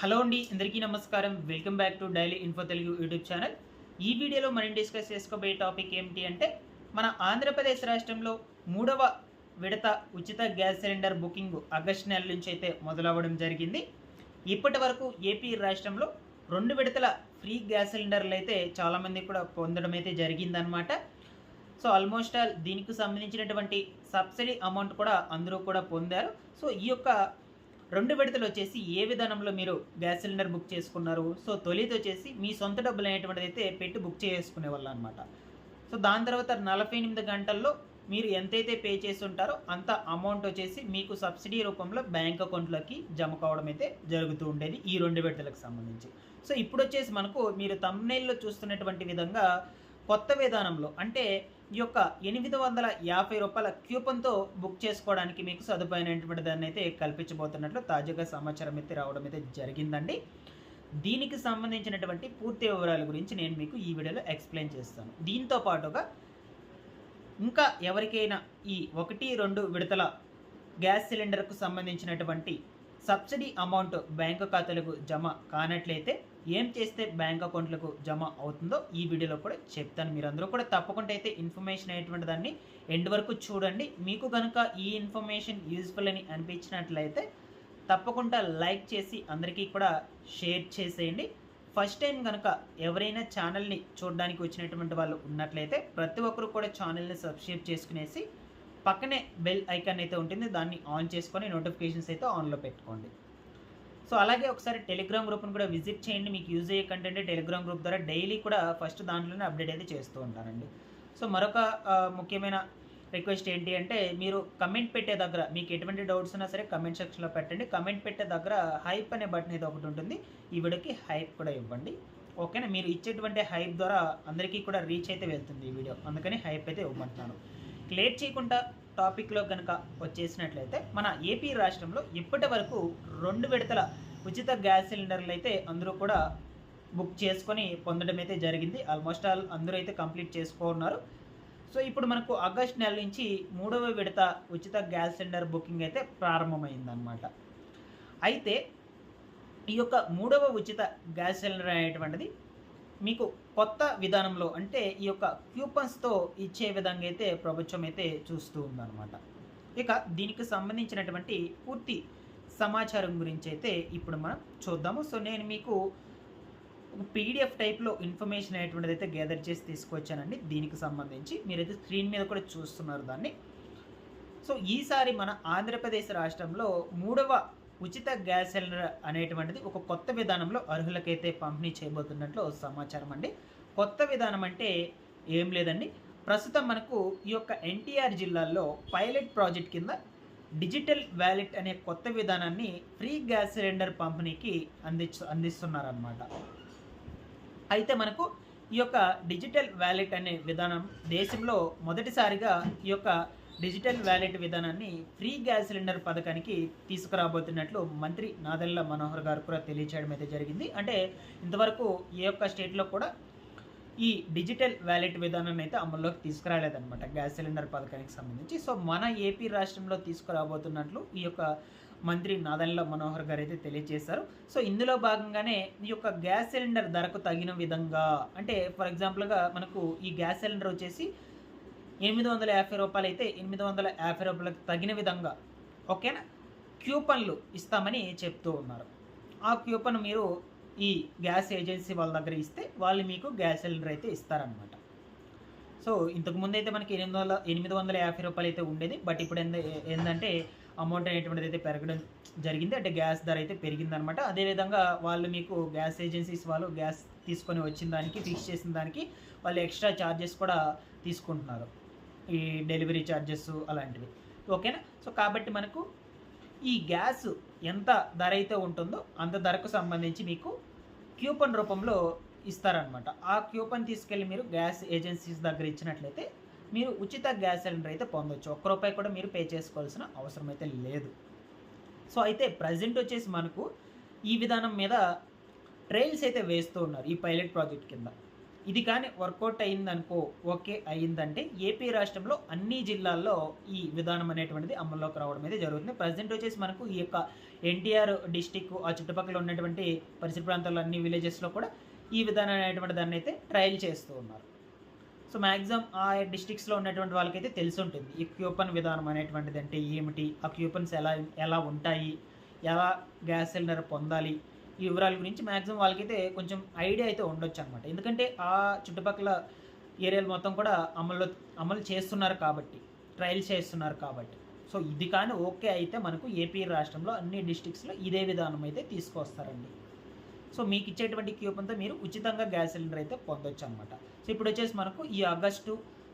Hello అండి అందరికీ నమస్కారం. Welcome back to daily info Telugu YouTube channel. ఈ వీడియోలో మనం డిస్కస్ చేసుకోబోయే టాపిక్ ఏమిటి అంటే మన ఆంధ్రప్రదేశ్ రాష్ట్రంలో మూడవ విడత ఉచిత గ్యాస్ సిలిండర్ బుకింగ్ ఆగస్టు నెల నుంచి అయితే మొదలవ్వడం జరిగింది. ఇప్పటి వరకు ఏపీ రాష్ట్రంలో రెండు విడతల ఫ్రీ గ్యాస్ సిలిండర్లు అయితే చాలామంది కూడా పొందడం అయితే జరిగిందనమాట సో ఆల్మోస్ట్ ఆల్ దీనికి సంబంధించినటువంటి సబ్సిడీ అమౌంట్ కూడా అందరూ కూడా పొందారు. సో ఈ యొక్క రెండు విడతలు వచ్చేసి ఏ విధానంలో మీరు గ్యాస్ సిలిండర్ బుక్ చేసుకున్నారు సో తొలిది వచ్చేసి మీ సొంత డబ్బులు అనేటువంటిది అయితే పెట్టి బుక్ చేసుకునే వాళ్ళు అనమాట సో దాని తర్వాత నలభై ఎనిమిది గంటల్లో మీరు ఎంతైతే పే చేసి ఉంటారో అంత అమౌంట్ వచ్చేసి మీకు సబ్సిడీ రూపంలో బ్యాంక్ అకౌంట్లోకి జమ కావడం అయితే జరుగుతూ ఉండేది ఈ రెండు విడతలకు సంబంధించి. సో ఇప్పుడు వచ్చేసి మనకు మీరు తమ్నైల్లో చూస్తున్నటువంటి విధంగా కొత్త విధానంలో అంటే ఈ యొక్క ఎనిమిది వందల యాభై రూపాయల క్యూపన్తో బుక్ చేసుకోవడానికి మీకు సదుపాయమైనటువంటి దాన్ని అయితే కల్పించబోతున్నట్లు తాజాగా సమాచారం అయితే రావడం అయితే జరిగిందండి. దీనికి సంబంధించినటువంటి పూర్తి వివరాల గురించి నేను మీకు ఈ వీడియోలో ఎక్స్ప్లెయిన్ చేస్తాను. దీంతో పాటుగా ఇంకా ఎవరికైనా ఈ ఒకటి రెండు విడతల గ్యాస్ సిలిండర్కు సంబంధించినటువంటి సబ్సిడీ అమౌంట్ బ్యాంకు ఖాతాలకు జమ కానట్లయితే ఏం చేస్తే బ్యాంక్ అకౌంట్లకు జమ అవుతుందో ఈ వీడియోలో కూడా చెప్తాను. మీరందరూ కూడా తప్పకుండా అయితే ఇన్ఫర్మేషన్ అనేటువంటి దాన్ని ఎండ్ వరకు చూడండి. మీకు కనుక ఈ ఇన్ఫర్మేషన్ యూజ్ఫుల్ అని అనిపించినట్లయితే తప్పకుండా లైక్ చేసి అందరికీ కూడా షేర్ చేసేయండి. ఫస్ట్ టైం కనుక ఎవరైనా ఛానల్ని చూడడానికి వచ్చినటువంటి వాళ్ళు ఉన్నట్లయితే ప్రతి ఒక్కరు కూడా ఛానల్ని సబ్స్క్రైబ్ చేసుకునేసి పక్కనే బెల్ ఐకాన్ అయితే ఉంటుంది. దాన్ని ఆన్ చేసుకొని నోటిఫికేషన్స్ అయితే ఆన్లో పెట్టుకోండి. సో అలాగే ఒకసారి టెలిగ్రామ్ గ్రూప్ని కూడా విజిట్ చేయండి. మీకు యూజ్ అయ్యే కంటెంట్ టెలిగ్రామ్ గ్రూప్ ద్వారా డైలీ కూడా ఫస్ట్ దాంట్లోనే అప్డేట్ అయితే చేస్తూ ఉంటానండి సో మరొక ముఖ్యమైన రిక్వెస్ట్ ఏంటి అంటే మీరు కమెంట్ పెట్టే దగ్గర మీకు ఎటువంటి డౌట్స్ ఉన్నా సరే కమెంట్ సెక్షన్లో పెట్టండి. కమెంట్ పెట్టే దగ్గర హైప్ అనే బటన్ అయితే ఒకటి ఉంటుంది. ఈ వీడియోకి హైప్ కూడా ఇవ్వండి. ఓకేనా? మీరు ఇచ్చేటువంటి హైప్ ద్వారా అందరికీ కూడా రీచ్ అయితే వెళ్తుంది ఈ వీడియో. అందుకని హైప్ అయితే ఇవ్వమంటున్నాను. క్లియర్ చేయకుండా టాపిక్లో కనుక వచ్చేసినట్లయితే మన ఏపీ రాష్ట్రంలో ఇప్పటి వరకు రెండు విడతల ఉచిత గ్యాస్ సిలిండర్లు అయితే అందరూ కూడా బుక్ చేసుకొని పొందడం అయితే జరిగింది. ఆల్మోస్ట్ ఆల్ అందరూ అయితే కంప్లీట్ చేసుకున్నారు సో ఇప్పుడు మనకు ఆగస్ట్ నెల నుంచి మూడవ విడత ఉచిత గ్యాస్ సిలిండర్ బుకింగ్ అయితే ప్రారంభమైందనమాట అయితే ఈ యొక్క మూడవ ఉచిత గ్యాస్ సిలిండర్ అనేటువంటిది మీకు కొత్త విధానంలో అంటే ఈ యొక్క క్యూపన్స్తో ఇచ్చే విధంగా అయితే ప్రభుత్వం అయితే చూస్తూ ఉందన్నమాట. ఇక దీనికి సంబంధించినటువంటి పూర్తి సమాచారం గురించి అయితే ఇప్పుడు మనం చూద్దాము. సో నేను మీకు పీడిఎఫ్ టైప్లో ఇన్ఫర్మేషన్ అనేటువంటిది అయితే గ్యాదర్ చేసి తీసుకొచ్చానండి. దీనికి సంబంధించి మీరైతే స్క్రీన్ మీద కూడా చూస్తున్నారు దాన్ని. సో ఈసారి మన ఆంధ్రప్రదేశ్ రాష్ట్రంలో మూడవ ఉచిత గ్యాస్ సిలిండర్ అనేటువంటిది ఒక కొత్త విధానంలో అర్హులకైతే పంపిణీ చేయబోతున్నట్లు సమాచారం అండి. కొత్త విధానం అంటే ఏం లేదండి. ప్రస్తుతం మనకు ఈ యొక్క ఎన్టీఆర్ జిల్లాల్లో పైలట్ ప్రాజెక్ట్ కింద డిజిటల్ వ్యాలెట్ అనే కొత్త విధానాన్ని ఫ్రీ గ్యాస్ సిలిండర్ పంపిణీకి అందిస్తు అందిస్తున్నారన్నమాట. అయితే మనకు ఈ యొక్క డిజిటల్ వ్యాలెట్ అనే విధానం దేశంలో మొదటిసారిగా ఈ యొక్క డిజిటల్ వ్యాలెట్ విధానాన్ని ఫ్రీ గ్యాస్ సిలిండర్ పథకానికి తీసుకురాబోతున్నట్లు మంత్రి నాదెల్ల మనోహర్ గారు కూడా తెలియచేయడం అయితే జరిగింది. అంటే ఇంతవరకు ఏ ఒక్క స్టేట్లో కూడా ఈ డిజిటల్ వ్యాలెట్ విధానాన్ని అయితే అమల్లోకి తీసుకురాలేదన్నమాట గ్యాస్ సిలిండర్ పథకానికి సంబంధించి. సో మన ఏపీ రాష్ట్రంలో తీసుకురాబోతున్నట్లు ఈ యొక్క మంత్రి నాదెళ్ళ మనోహర్ గారు అయితే తెలియజేశారు సో ఇందులో భాగంగానే ఈ యొక్క గ్యాస్ సిలిండర్ ధరకు తగిన విధంగా అంటే ఫర్ ఎగ్జాంపుల్గా మనకు ఈ గ్యాస్ సిలిండర్ వచ్చేసి ఎనిమిది వందల యాభై రూపాయలు అయితే ఎనిమిది వందల యాభై రూపాయలకు తగిన విధంగా ఓకేనా? క్యూపన్లు ఇస్తామని చెప్తూ ఉన్నారు. ఆ క్యూపన్ మీరు ఈ గ్యాస్ ఏజెన్సీ వాళ్ళ దగ్గర ఇస్తే వాళ్ళు మీకు గ్యాస్ సిలిండర్ అయితే ఇస్తారనమాట సో ఇంతకుముందు అయితే మనకి ఎనిమిది వందల ఎనిమిది వందల యాభై రూపాయలు అయితే ఉండేది. బట్ ఇప్పుడు ఏంద ఏంటంటే అమౌంట్ అనేటువంటిది అయితే పెరగడం జరిగింది. అంటే గ్యాస్ ధర అయితే పెరిగిందనమాట అదేవిధంగా వాళ్ళు మీకు గ్యాస్ ఏజెన్సీస్ వాళ్ళు గ్యాస్ తీసుకొని వచ్చిన దానికి ఫిక్స్ చేసిన దానికి వాళ్ళు ఎక్స్ట్రా ఛార్జెస్ కూడా తీసుకుంటున్నారు. ఈ డెలివరీ ఛార్జెస్ అలాంటివి. ఓకేనా? సో కాబట్టి మనకు ఈ గ్యాస్ ఎంత ధర అయితే ఉంటుందో అంత ధరకు సంబంధించి మీకు క్యూపన్ రూపంలో ఇస్తారనమాట ఆ క్యూపన్ తీసుకెళ్ళి మీరు గ్యాస్ ఏజెన్సీస్ దగ్గర ఇచ్చినట్లయితే మీరు ఉచిత గ్యాస్ సిలిండర్ అయితే పొందొచ్చు. ఒక్క రూపాయి కూడా మీరు పే చేసుకోవాల్సిన అవసరం అయితే లేదు. సో అయితే ప్రజెంట్ వచ్చేసి మనకు ఈ విధానం మీద ట్రయల్స్ అయితే వేస్తూ ఉన్నారు ఈ పైలట్ ప్రాజెక్ట్ కింద. ఇది కానీ వర్కౌట్ అయిందనుకో ఓకే అయిందంటే ఏపీ రాష్ట్రంలో అన్ని జిల్లాల్లో ఈ విధానం అనేటువంటిది అమల్లోకి రావడం అయితే జరుగుతుంది. ప్రజెంట్ వచ్చేసి మనకు ఈ యొక్క ఎన్టీఆర్ డిస్టిక్ ఆ చుట్టుపక్కల ఉన్నటువంటి పరిసర ప్రాంతాల్లో అన్ని విలేజెస్లో కూడా ఈ విధానం అనేటువంటి దాన్ని అయితే ట్రయల్ చేస్తూ ఉన్నారు. సో మ్యాక్సిమం ఆ డిస్టిక్స్లో ఉన్నటువంటి వాళ్ళకైతే తెలిసి ఉంటుంది ఈ క్యూపన్ విధానం అనేటువంటిది అంటే ఏమిటి ఆ క్యూపన్స్ ఎలా ఎలా ఉంటాయి ఎలా గ్యాస్ సిలిండర్ పొందాలి ఈ వివరాల గురించి మ్యాక్సిమం వాళ్ళకైతే కొంచెం ఐడియా అయితే ఉండొచ్చు అనమాట ఎందుకంటే ఆ చుట్టుపక్కల ఏరియాలు మొత్తం కూడా అమలు అమలు చేస్తున్నారు కాబట్టి ట్రయల్ చేస్తున్నారు కాబట్టి. సో ఇది కానీ ఓకే అయితే మనకు ఏపీ రాష్ట్రంలో అన్ని డిస్టిక్స్లో ఇదే విధానం అయితే తీసుకొస్తారండి. సో మీకు ఇచ్చేటువంటి క్యూపన్తో మీరు ఉచితంగా గ్యాస్ సిలిండర్ అయితే పొందొచ్చు అనమాట సో ఇప్పుడు వచ్చేసి మనకు ఈ ఆగస్టు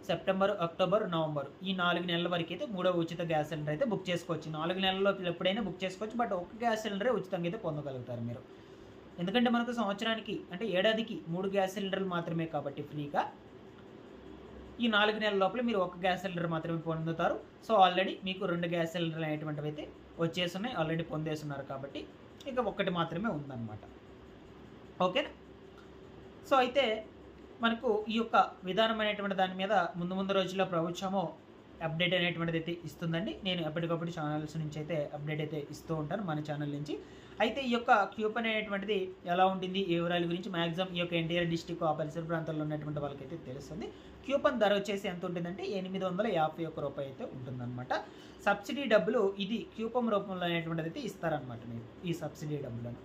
సెప్టెంబర్ అక్టోబర్ నవంబర్. ఈ నాలుగు నెలల వరకు అయితే మూడో ఉచిత గ్యాస్ సిలిండర్ అయితే బుక్ చేసుకోవచ్చు. నాలుగు నెలల్లో ఎప్పుడైనా బుక్ చేసుకోవచ్చు బట్ ఒక గ్యాస్ సిలిండరే ఉచితంగా అయితే పొందగలుగుతారు మీరు. ఎందుకంటే మనకు సంవత్సరానికి అంటే ఏడాదికి మూడు గ్యాస్ సిలిండర్లు మాత్రమే కాబట్టి ఫ్రీగా. ఈ నాలుగు నెలల లోపల మీరు ఒక గ్యాస్ సిలిండర్ మాత్రమే పొందుతారు. సో ఆల్రెడీ మీకు రెండు గ్యాస్ సిలిండర్లు అనేటువంటివి అయితే వచ్చేస్తున్నాయి ఆల్రెడీ పొందేస్తున్నారు కాబట్టి ఇక ఒక్కటి మాత్రమే ఉందన్నమాట. ఓకేనా? సో అయితే మనకు ఈ యొక్క విధానం అనేటువంటి దాని మీద ముందు ముందు రోజుల్లో ప్రభుత్వము అప్డేట్ అనేటువంటిది అయితే ఇస్తుందండి. నేను ఎప్పటికప్పుడు ఛానల్స్ నుంచి అయితే అప్డేట్ అయితే ఇస్తూ ఉంటాను మన ఛానల్ నుంచి. అయితే ఈ యొక్క క్యూపన్ అనేటువంటిది ఎలా ఉంటుంది ఏ వివరాల గురించి? మ్యాక్సిమం ఈ యొక్క ఎన్టీఆర్ డిస్టిక్ ఆ పరిసర ప్రాంతాల్లో ఉన్నటువంటి వాళ్ళకైతే తెలుస్తుంది. క్యూపన్ ధర వచ్చేసి ఎంత ఉంటుందంటే ఎనిమిది వందల యాభై ఒక్క రూపాయి అయితే ఉంటుందన్నమాట. సబ్సిడీ డబ్బులు ఇది క్యూపం రూపంలో అనేటువంటిది అయితే ఇస్తారనమాట మీరు ఈ సబ్సిడీ డబ్బులను.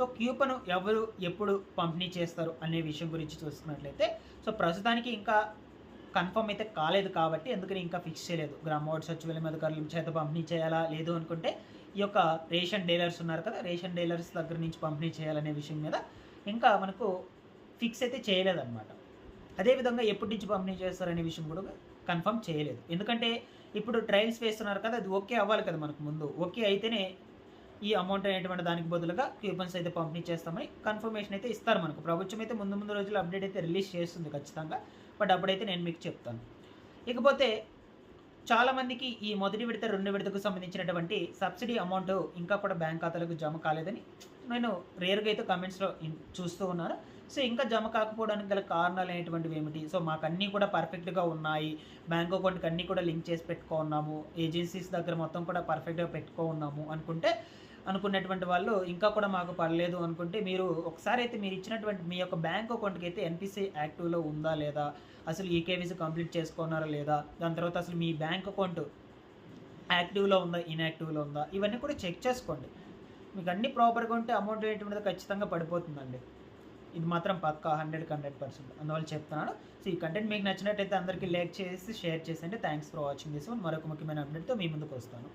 సో క్యూపను ఎవరు ఎప్పుడు పంపిణీ చేస్తారు అనే విషయం గురించి చూసుకున్నట్లయితే సో ప్రస్తుతానికి ఇంకా కన్ఫర్మ్ అయితే కాలేదు కాబట్టి ఎందుకని ఇంకా ఫిక్స్ చేయలేదు. గ్రామ వార్డ్ సచివాలయం అధికారుల చేత పంపిణీ చేయాలా లేదు అనుకుంటే ఈ యొక్క రేషన్ డీలర్స్ ఉన్నారు కదా రేషన్ డీలర్స్ దగ్గర నుంచి పంపిణీ చేయాలనే విషయం మీద ఇంకా మనకు ఫిక్స్ అయితే చేయలేదన్నమాట. అదేవిధంగా ఎప్పటి నుంచి పంపిణీ చేస్తారనే విషయం కూడా కన్ఫర్మ్ చేయలేదు. ఎందుకంటే ఇప్పుడు ట్రయల్స్ వేస్తున్నారు కదా అది ఓకే అవ్వాలి కదా మనకు ముందు. ఓకే అయితేనే ఈ అమౌంట్ అనేటువంటి దానికి బదులుగా క్యూబన్స్ అయితే పంపిణీ చేస్తామని కన్ఫర్మేషన్ అయితే ఇస్తారు మనకు. ప్రభుత్వం అయితే ముందు ముందు రోజుల్లో అప్డేట్ అయితే రిలీజ్ చేస్తుంది ఖచ్చితంగా. బట్ అప్పుడైతే నేను మీకు చెప్తాను. ఇకపోతే చాలామందికి ఈ మొదటి విడత రెండు విడతకు సంబంధించినటువంటి సబ్సిడీ అమౌంట్ ఇంకా కూడా బ్యాంక్ ఖాతాలకు జమ కాలేదని నేను రేరుగా అయితే కమెంట్స్లో చూస్తూ ఉన్నాను. సో ఇంకా జమ కాకపోవడానికి గల కారణాలు అనేటువంటివి ఏమిటి? సో మాకు అన్నీ కూడా పర్ఫెక్ట్గా ఉన్నాయి. బ్యాంక్ అకౌంట్కి అన్నీ కూడా లింక్ చేసి పెట్టుకో ఉన్నాము. ఏజెన్సీస్ దగ్గర మొత్తం కూడా పర్ఫెక్ట్గా పెట్టుకో ఉన్నాము అనుకుంటే అనుకున్నటువంటి వాళ్ళు ఇంకా కూడా మాకు పడలేదు అనుకుంటే మీరు ఒకసారి అయితే మీరు ఇచ్చినటువంటి మీ యొక్క బ్యాంక్ అకౌంట్కి అయితే ఎన్పిసి యాక్టివ్లో ఉందా లేదా? అసలు ఈకేవీసీ కంప్లీట్ చేసుకున్నారా లేదా? దాని తర్వాత అసలు మీ బ్యాంక్ అకౌంట్ యాక్టివ్లో ఉందా? ఇన్యాక్టివ్లో ఉందా? ఇవన్నీ కూడా చెక్ చేసుకోండి. మీకు అన్ని ప్రాపర్గా ఉంటే అమౌంట్ అనేటువంటిది ఖచ్చితంగా పడిపోతుందండి. ఇది మాత్రం పక్కా హండ్రెడ్కి హండ్రెడ్ పర్సెంట్. అందువల్ల చెప్తున్నాను. సో ఈ కంటెంట్ మీకు నచ్చినట్టయితే అందరికీ లైక్ చేసి షేర్ చేసండి థ్యాంక్స్ ఫర్ వాచింగ్ దిస్ మరొక ముఖ్యమైన అప్డేట్తో మీ ముందుకు వస్తాను.